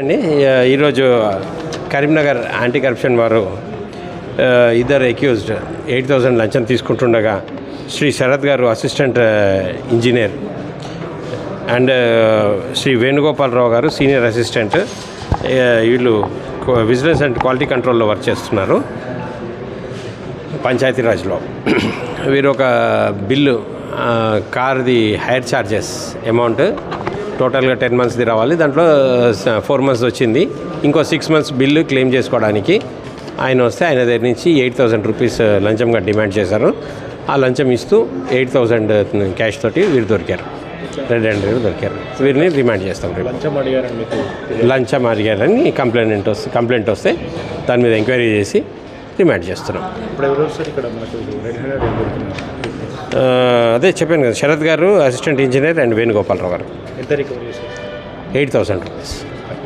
అండి. ఈరోజు Karimnagar anti corruption వారు ఇద్దరు ఎక్యూజ్డ్ ఎయిట్ థౌజండ్ లంచం తీసుకుంటుండగా శ్రీ శరత్ గారు assistant engineer and Shri Venugopalarao గారు సీనియర్ అసిస్టెంట్ వీళ్ళు విజిలెన్స్ అండ్ క్వాలిటీ కంట్రోల్లో వర్క్ చేస్తున్నారు. పంచాయతీరాజ్లో వీరు ఒక బిల్లు కార్ది హైర్ ఛార్జెస్ అమౌంట్ టోటల్గా టెన్ మంత్స్ది రావాలి. దాంట్లో ఫోర్ మంత్స్ వచ్చింది. ఇంకో సిక్స్ మంత్స్ బిల్లు క్లెయిమ్ చేసుకోవడానికి ఆయన వస్తే ఆయన దగ్గర నుంచి ఎయిట్ థౌసండ్ రూపీస్ లంచంగా డిమాండ్ చేశారు. ఆ లంచం ఇస్తూ ఎయిట్ థౌసండ్ క్యాష్ తోటి వీరు దొరికారు. రెడ్ హ్యాండ్ దొరికారు. వీరిని రిమాండ్ చేస్తాం లంచం అడిగారని కంప్లైంట్ వస్తే కంప్లైంట్ వస్తే దాని మీద ఎంక్వైరీ చేసి రిమాండ్ చేస్తున్నాం. అదే చెప్పాను కదా శరత్ గారు అసిస్టెంట్ ఇంజనీర్ అండ్ వేణుగోపాలరావు గారు. Eight thousand rupees.